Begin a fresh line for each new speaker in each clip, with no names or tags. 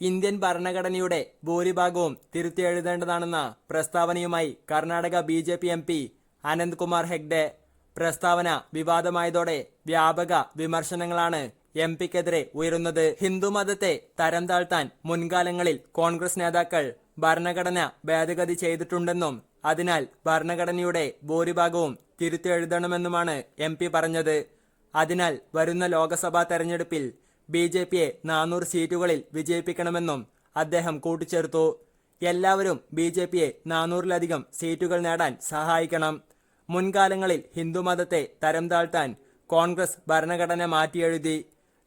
Indian ഭരണഘടനയുടെ ഭൂരിഭാഗവും തിരുത്തിയെഴുതേണ്ടതാണെന്ന പ്രസ്താവനയുമായി Karnataka B J P M P Ananthkumar Hegde. പ്രസ്താവന വിവാദമായതോടെ വ്യാപക വിമർശനങ്ങളാണ് എം പിക്കെതിരെ ഉയരുന്നത്. ഹിന്ദുമതത്തെ തരം താഴ്ത്താൻ മുൻകാലങ്ങളിൽ കോൺഗ്രസ് നേതാക്കൾ ഭരണഘടന ഭേദഗതി ചെയ്തിട്ടുണ്ടെന്നും അതിനാൽ ഭരണഘടനയുടെ ഭൂരിഭാഗവും തിരുത്തെഴുതണമെന്നുമാണ് എം പി പറഞ്ഞത്. അതിനാൽ വരുന്ന ലോക്സഭാ തെരഞ്ഞെടുപ്പിൽ ബി ജെ പിയെ നാനൂറ് സീറ്റുകളിൽ വിജയിപ്പിക്കണമെന്നും അദ്ദേഹം കൂട്ടിച്ചേർത്തു. എല്ലാവരും ബി ജെ പിയെ നാനൂറിലധികം സീറ്റുകൾ നേടാൻ സഹായിക്കണം. മുൻകാലങ്ങളിൽ ഹിന്ദുമതത്തെ തരം താഴ്ത്താൻ കോൺഗ്രസ് ഭരണഘടന മാറ്റിയെഴുതി.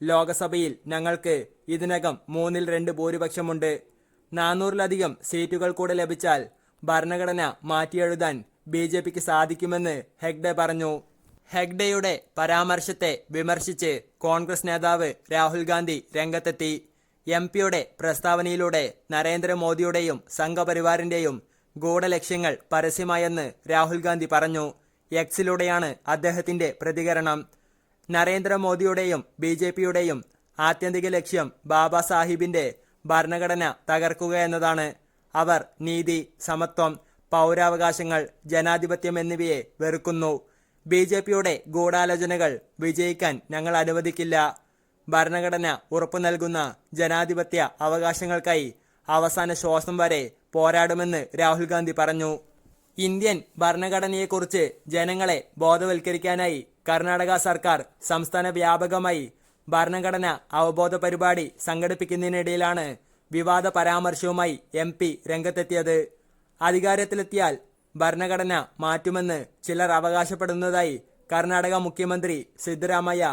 ലോകസഭയിൽ ഞങ്ങൾക്ക് ഇതിനകം മൂന്നിൽ രണ്ട് ഭൂരിപക്ഷമുണ്ട്. നാനൂറിലധികം സീറ്റുകൾ കൂടെ ലഭിച്ചാൽ ഭരണഘടന മാറ്റിയെഴുതാൻ ബി ജെ പിക്ക് സാധിക്കുമെന്ന് ഹെഗ്ഡെ പറഞ്ഞു. ഹെഗ്ഡെയുടെ പരാമർശത്തെ വിമർശിച്ച് കോൺഗ്രസ് നേതാവ് രാഹുൽ ഗാന്ധി രംഗത്തെത്തി. എം പിയുടെ പ്രസ്താവനയിലൂടെ നരേന്ദ്രമോദിയുടെയും സംഘപരിവാറിന്റെയും ഗൂഢലക്ഷ്യങ്ങൾ പരസ്യമായെന്ന് രാഹുൽ ഗാന്ധി പറഞ്ഞു. എക്സിലൂടെയാണ് അദ്ദേഹത്തിന്റെ പ്രതികരണം. നരേന്ദ്രമോദിയുടെയും ബി ജെ പിയുടെയും ആത്യന്തിക ലക്ഷ്യം ബാബാ സാഹിബിന്റെ ഭരണഘടന തകർക്കുക എന്നതാണ്. അവർ നീതി സമത്വം പൗരാവകാശങ്ങൾ ജനാധിപത്യം എന്നിവയെ വെറുക്കുന്നു. ബി ജെ പിയുടെ ഗൂഢാലോചനകൾ വിജയിക്കാൻ ഞങ്ങൾ അനുവദിക്കില്ല. ഭരണഘടന ഉറപ്പു നൽകുന്ന ജനാധിപത്യ അവകാശങ്ങൾക്കായി അവസാന ശ്വാസം വരെ പോരാടുമെന്ന് രാഹുൽ ഗാന്ധി പറഞ്ഞു. ഇന്ത്യൻ ഭരണഘടനയെക്കുറിച്ച് ജനങ്ങളെ ബോധവൽക്കരിക്കാനായി കർണാടക സർക്കാർ സംസ്ഥാന വ്യാപകമായി ഭരണഘടന അവബോധ പരിപാടി സംഘടിപ്പിക്കുന്നതിനിടയിലാണ് വിവാദ പരാമർശവുമായി എം പി രംഗത്തെത്തിയത്. അധികാരത്തിലെത്തിയാൽ ഭരണഘടന മാറ്റുമെന്ന് ചിലർ അവകാശപ്പെടുന്നതായി കർണാടക മുഖ്യമന്ത്രി സിദ്ധരാമയ്യ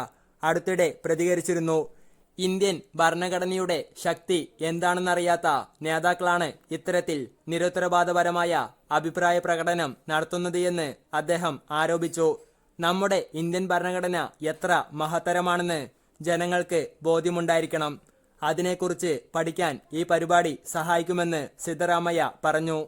അടുത്തിടെ പ്രതികരിച്ചിരുന്നു. ഇന്ത്യൻ ഭരണഘടനയുടെ ശക്തി എന്താണെന്നറിയാത്ത നേതാക്കളാണ് ഇത്തരത്തിൽ നിരുത്തരവാദപരമായ അഭിപ്രായ പ്രകടനം നടത്തുന്നത് എന്ന് അദ്ദേഹം ആരോപിച്ചു. നമ്മുടെ ഇന്ത്യൻ ഭരണഘടന എത്ര മഹത്തരമാണെന്ന് ജനങ്ങൾക്ക് ബോധ്യമുണ്ടായിരിക്കണം. അതിനെക്കുറിച്ച് പഠിക്കാൻ ഈ പരിപാടി സഹായിക്കുമെന്ന് സിദ്ധരാമയ്യ പറഞ്ഞു.